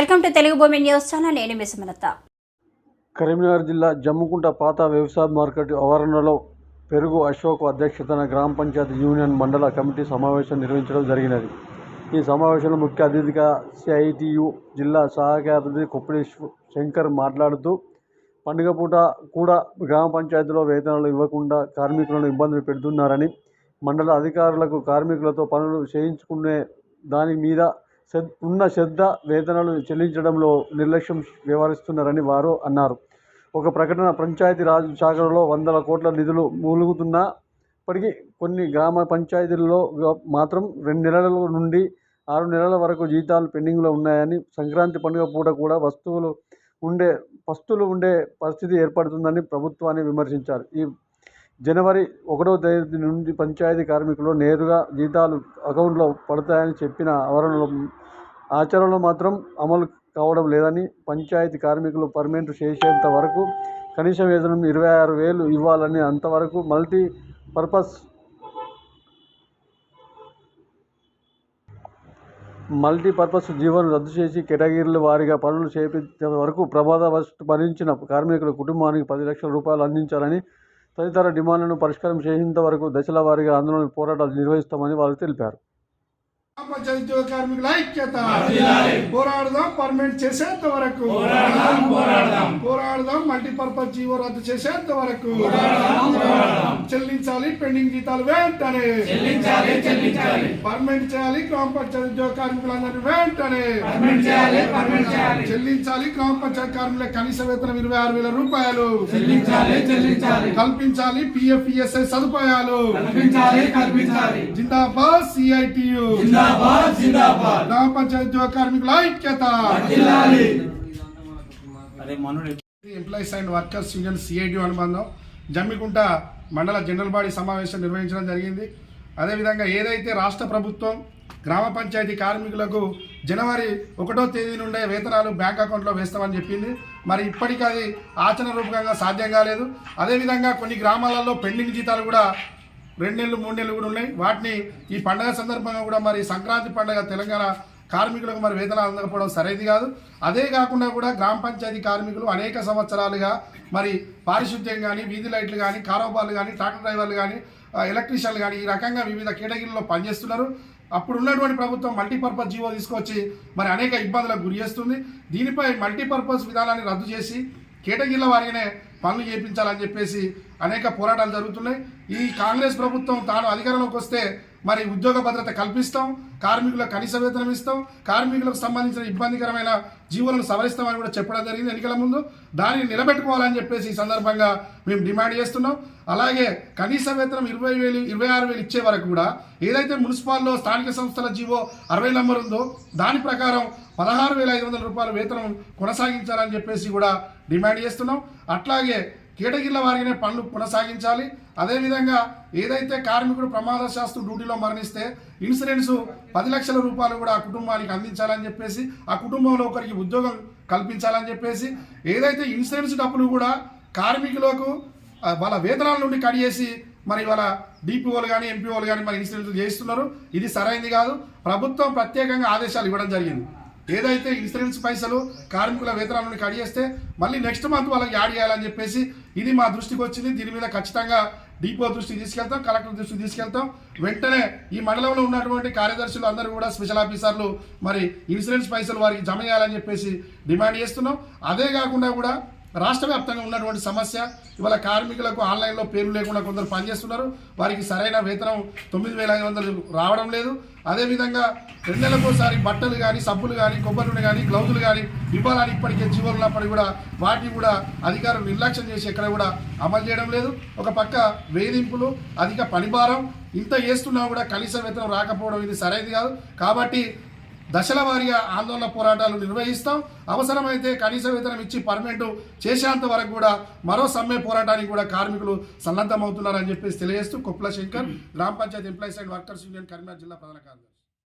Welcome to Telugu భూమి news channel నేను మిసమలత కరీంనగర్ జిల్లా జమ్ముకుంట పాత వ్యవసాయ మార్కెట్ ఆవరణలో పెరుగు అశోక్ అధ్యక్షతన గ్రామ పంచాయతీ యూనియన్ మండల కమిటీ సమావేశం నిర్వహించడం జరిగినది. ఈ సమావేశంలో ముఖ్య అతిథిగా సిఐటియు జిల్లా సహాయక అతిథి శంకర్ మాట్లాడుతూ పండుగ పూట కూడా గ్రామ పంచాయతీలో వేతనాలు ఇవ్వకుండా కార్మికులను ఇబ్బందులు పెడుతున్నారని మండల అధికారులకు కార్మికులతో పనులు చేయించుకునే దాని మీద ఉన్న శ్రద్ధ వేతనాలు చెల్లించడంలో నిర్లక్ష్యం వ్యవహరిస్తున్నారని వారు అన్నారు. ఒక ప్రకటన పంచాయతీ రాజ్ శాఖలో వందల కోట్ల నిధులు మూలుగుతున్నప్పటికీ కొన్ని గ్రామ పంచాయతీల్లో మాత్రం రెండు నెలల నుండి ఆరు నెలల వరకు జీతాలు పెండింగ్లో ఉన్నాయని సంక్రాంతి పండుగ పూట కూడా వస్తువులు ఉండే పస్తులు ఉండే పరిస్థితి ఏర్పడుతుందని ప్రభుత్వాన్ని విమర్శించారు. ఈ జనవరి ఒకటో తేదీ నుండి పంచాయతీ కార్మికులు నేరుగా జీతాలు అకౌంట్లో పడతాయని చెప్పిన ఆవరణలో ఆచరణలో మాత్రం అమలు కావడం లేదని పంచాయతీ కార్మికులు పర్మనెంట్ చేసేంత వరకు కనీస వేతనం ఇరవై ఆరు వేలు ఇవ్వాలని అంతవరకు మల్టీ పర్పస్ మల్టీపర్పస్ జీవోను రద్దు చేసి కేటగిరీల వారీగా పనులు చేపించే వరకు ప్రమాదవశ మరణించిన కార్మికుల కుటుంబానికి పది లక్షల రూపాయలు అందించాలని తదితర డిమాండ్లను పరిష్కారం చేసేంత వరకు దశల వారీగా ఆందోళన పోరాటాలు నిర్వహిస్తామని వారు తెలిపారు. పంచాయతీ ఉద్యోగ కార్మికుల ఐక్యత పోరాడదాం పర్మనెంట్ చేసేంత వరకు. పోరాడదాం మల్టీపర్పస్ జీవో రద్దు చేసేంత వరకు. చెల్లించాలి పెండింగ్ జీతాలు వెంటనే. పర్మనెంట్ చేయాలి గ్రామ పంచాయతీ ఉద్యోగ కార్మికులందరినీ వెంటనే చెల్లించాలి గ్రామ పంచాయతీ కార్మికుల కనీస వేతనం ఇరవై ఆరు వేల రూపాయలు. కల్పించాలి పిఎఫ్ సదుపాయాలు. జిందాబాద్ సిఐటియు గ్రామ పంచాయతీ ఉద్యోగ కార్మికుల ఐక్యత. Employees and workers union CIT అనుబంధం. జమ్మికుంట మండల జనరల్ బాడీ సమావేశం నిర్వహించడం జరిగింది. అదేవిధంగా ఏదైతే రాష్ట్ర ప్రభుత్వం గ్రామ పంచాయతీ కార్మికులకు జనవరి ఒకటో తేదీ నుండే వేతనాలు బ్యాంక్ అకౌంట్లో వేస్తామని చెప్పింది. మరి ఇప్పటికీ అది ఆచరణ రూపకంగా సాధ్యం కాలేదు. అదేవిధంగా కొన్ని గ్రామాలలో పెండింగ్ జీతాలు కూడా రెండు నెలలు మూడు నెలలు కూడా ఉన్నాయి. వాటిని ఈ పండగ సందర్భంగా కూడా మరి సంక్రాంతి పండగ తెలంగాణ కార్మికులకు మరి వేతనాలు అందకపోవడం సరైనది కాదు. అదే కాకుండా కూడా గ్రామ పంచాయతీ కార్మికులు అనేక సంవత్సరాలుగా మరి పారిశుద్ధ్యం కానీ వీధి లైట్లు కానీ కారోబార్లు కానీ ట్రాక్టర్ డ్రైవర్లు కానీ ఎలక్ట్రీషియన్లు కానీ ఈ రకంగా వివిధ కేటగిరీల్లో పనిచేస్తున్నారు. అప్పుడు ఉన్నటువంటి ప్రభుత్వం మల్టీపర్పస్ జీవో తీసుకొచ్చి మరి అనేక ఇబ్బందులకు గురి చేస్తుంది. దీనిపై మల్టీపర్పస్ విధానాన్ని రద్దు చేసి కేటగిరీల వారిగానే పనులు చేయించాలని చెప్పేసి అనేక పోరాటాలు జరుగుతున్నాయి. ఈ కాంగ్రెస్ ప్రభుత్వం తాను అధికారంలోకి వస్తే మరి ఉద్యోగ భద్రత కల్పిస్తాం కార్మికులకు కనీస వేతనం ఇస్తాం కార్మికులకు సంబంధించిన ఇబ్బందికరమైన జీవులను సవరిస్తామని కూడా చెప్పడం జరిగింది ఎన్నికల ముందు. దానిని నిలబెట్టుకోవాలని చెప్పేసి ఈ సందర్భంగా మేము డిమాండ్ చేస్తున్నాం. అలాగే కనీస వేతనం ఇరవై వేలు ఇరవై ఆరు వేలు ఇచ్చే వరకు కూడా ఏదైతే మున్సిపాల్లో స్థానిక సంస్థల జీవో అరవై నంబర్ ఉందో దాని ప్రకారం పదహారు వేల ఐదు వందల రూపాయల వేతనం కొనసాగించాలని చెప్పేసి కూడా డిమాండ్ చేస్తున్నాం. అట్లాగే కేటగిరీల వారిగానే పనులు కొనసాగించాలి. అదేవిధంగా ఏదైతే కార్మికుడు ప్రమాదశాస్తు డ్యూటీలో మరణిస్తే ఇన్సూరెన్స్ పది లక్షల రూపాయలు కూడా ఆ కుటుంబానికి అందించాలని చెప్పేసి ఆ కుటుంబంలో ఒకరికి ఉద్యోగం కల్పించాలని చెప్పేసి ఏదైతే ఇన్సూరెన్స్ డబ్బులు కూడా కార్మికులకు వాళ్ళ వేతనాల నుండి కట్ చేసి మరి వాళ్ళ డిపిఓలు కానీ ఎంపీఓలు కానీ మరి ఇన్సూరెన్స్ చేస్తున్నారు ఇది సరైనది కాదు. ప్రభుత్వం ప్రత్యేకంగా ఆదేశాలు ఇవ్వడం జరిగింది. ఏదైతే ఇన్సూరెన్స్ పైసలు కార్మికుల వేతనాల నుండి కట్ చేస్తే మళ్ళీ నెక్స్ట్ మంత్ వాళ్ళకి యాడ్ చేయాలని చెప్పేసి ఇది మా దృష్టికి వచ్చింది. దీని మీద ఖచ్చితంగా డిపో దృష్టికి తీసుకెళ్తాం కలెక్టర్ దృష్టికి తీసుకెళ్తాం. వెంటనే ఈ మండలంలో ఉన్నటువంటి కార్యదర్శులు అందరూ కూడా స్పెషల్ ఆఫీసర్లు మరి ఇన్సూరెన్స్ పైసలు వారికి జమ చేయాలని చెప్పేసి డిమాండ్ చేస్తున్నాం. అదే కాకుండా కూడా రాష్ట్ర వ్యాప్తంగా ఉన్నటువంటి సమస్య ఇవాళ కార్మికులకు ఆన్లైన్లో పేరు లేకుండా కొందరు పనిచేస్తున్నారు. వారికి సరైన వేతనం తొమ్మిది వేల ఐదు వందలు రావడం లేదు. అదేవిధంగా రెండు నెలలకోసారి బట్టలు కానీ సబ్బులు కానీ కొబ్బరి నూనె కానీ గ్లౌజులు కానీ ఇవ్వాలని ఇప్పటికే జీవోలు ఉన్నప్పటికీ కూడా వాటిని కూడా అధికారులు నిర్లక్ష్యం చేసి ఎక్కడ కూడా అమలు చేయడం లేదు. ఒక పక్క వేధింపులు అధిక పనిభారం ఇంత చేస్తున్నా కూడా కనీస వేతనం రాకపోవడం ఇది సరైనది కాదు. కాబట్టి దశల వారీగా ఆందోళన పోరాటాలు నిర్వహిస్తాం. అవసరమైతే కనీస వేతనం ఇచ్చి పర్మనెంట్ చేసేంత వరకు కూడా మరో సమ్మె పోరాటానికి కూడా కార్మికులు సన్నద్ధమవుతున్నారని చెప్పేసి తెలియజేస్తూ కొప్పుల శంకర్ గ్రామ panchayat employees and workers union Karimnagar జిల్లా ప్రధాన కార్యదర్శి.